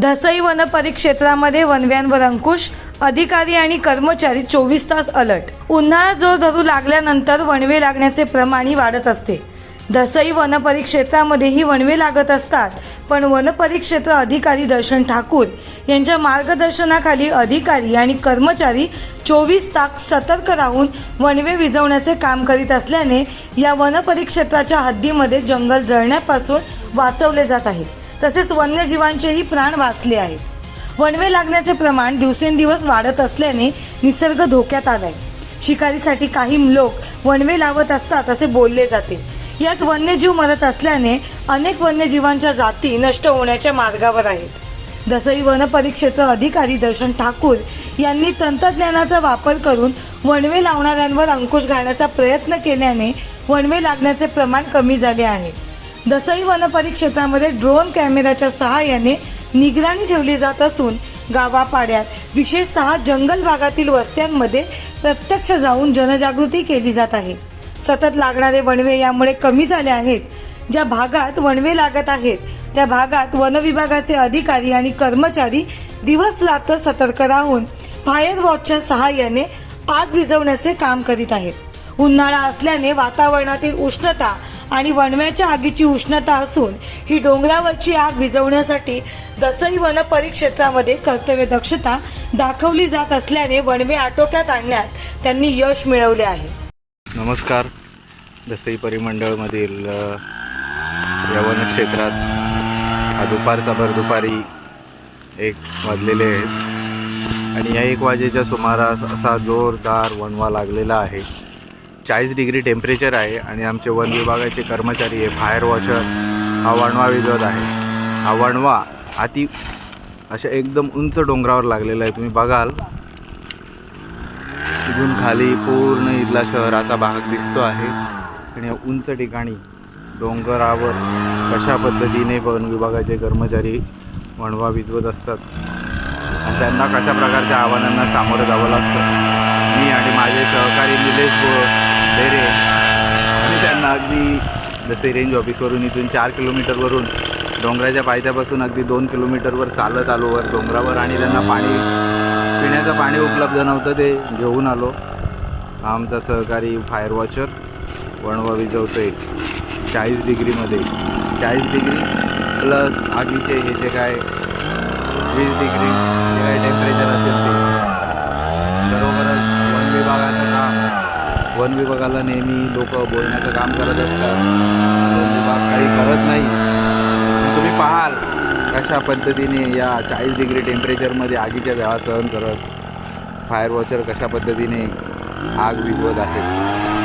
Dhasai one परिक्षेत्रामध्ये वनव्यांवर अंकुश अधिकारी आणि कर्मचारी चोवीस तास अलर्ट. उन्हाळा जोर धरू लागल्यानंतर वणवे लागण्याचे प्रमाणही वाढत असते. धसई वन परिक्षेत्रामध्येही वणवे लागत असतात पण वन परिक्षेत्र अधिकारी दर्शन ठाकूर यांच्या मार्गदर्शनाखाली अधिकारी आणि कर्मचारी चोवीस तास सतर्क राहून वणवे विझवण्याचे काम करीत असल्याने या वन परिक्षेत्राच्या हद्दीमध्ये जंगल जळण्यापासून वाचवले जात आहे. तसेच वन्यजीवांचेही प्राण वाचले आहेत. वणवे लागण्याचे प्रमाण दिवसेंदिवस वाढत असल्याने निसर्ग धोक्यात आलाय. शिकारीसाठी काही लोक वणवे लावत असतात असे बोलले जाते. यात वन्यजीव मरत असल्याने अनेक वन्यजीवांच्या जाती नष्ट होण्याच्या मार्गावर आहेत. दसई वनपरिक्षेत्र अधिकारी दर्शन ठाकूर यांनी तंत्रज्ञानाचा वापर करून वणवे लावणाऱ्यांवर अंकुश घालण्याचा प्रयत्न केल्याने वणवे लागण्याचे प्रमाण कमी झाले आहे. दसई वन परिक्षेत्रामध्ये ड्रोन कॅमेऱ्याच्या सहाय्याने निगराणी ठेवली जात असून गावापाड्यात विशेषतः जंगल भागातील वस्त्यांमध्ये प्रत्यक्ष जाऊन जनजागृती केली जात आहे. सतत लागणारे वणवे यामुळे कमी झाले आहेत. ज्या भागात वणवे लागत आहेत त्या भागात वनविभागाचे अधिकारी आणि कर्मचारी दिवस रात्र सतर्क राहून फायर वॉचच्या सहाय्याने आग विझवण्याचे काम करीत आहेत. उन्हाळा असल्याने वातावरणातील उष्णता आणि वणव्याच्या आगीची उष्णता असून ही डोंगरावरची आग विझवण्यासाठी दसई वन परिक्षेत्रामध्ये कर्तव्य दक्षता दाखवली जात असल्याने वणवे आटोक्यात आणण्यात त्यांनी यश मिळवले आहे. नमस्कार. दसई परिमंडळमधील या वनक्षेत्रात दुपारचा भर दुपारी एक वाजलेले आहेत. आणि या एक वाजेच्या सुमारास असा जोरदार वणवा लागलेला आहे. चाळीस डिग्री टेम्परेचर आहे आणि आमचे वन विभागाचे कर्मचारी आहे फायर वॉचर हा वणवा विजवत आहे. हा वणवा अति अशा एकदम उंच डोंगरावर लागलेला आहे. तुम्ही बघाल. तिथून खाली पूर्ण इथला शहराचा भाग दिसतो आहे. आणि या उंच ठिकाणी डोंगरावर कशा पद्धतीने वन विभागाचे कर्मचारी वणवा विजवत असतात आणि त्यांना कशा प्रकारच्या आव्हानांना सामोरं जावं लागतं? मी आणि माझे सहकारी निलेश अगदी जसे रेंज ऑफिसवरून इथून चार किलोमीटरवरून डोंगराच्या पायथ्यापासून अगदी दोन किलोमीटरवर चालत आलो. वर डोंगरावर आणि त्यांना पाणी पिण्याचं पाणी उपलब्ध नव्हतं ते घेऊन आलो. आमचा सहकारी फायर वॉचर वणवा विजवतोय. चाळीस डिग्रीमध्ये चाळीस डिग्री प्लस आगीचे हे जे काय वीस डिग्री जे काय टेम्परेचर असेल ते. बरोबरच वन विभागाचं वन विभागाला नेहमी लोक बोलण्याचं काम करत असतात. वन विभाग काही करत नाही. तुम्ही पाहाल कशा पद्धतीने या चाळीस डिग्री टेम्परेचरमध्ये आगीच्या वेळा सहन करत फायर वॉचर कशा पद्धतीने आग विझवत आहेत.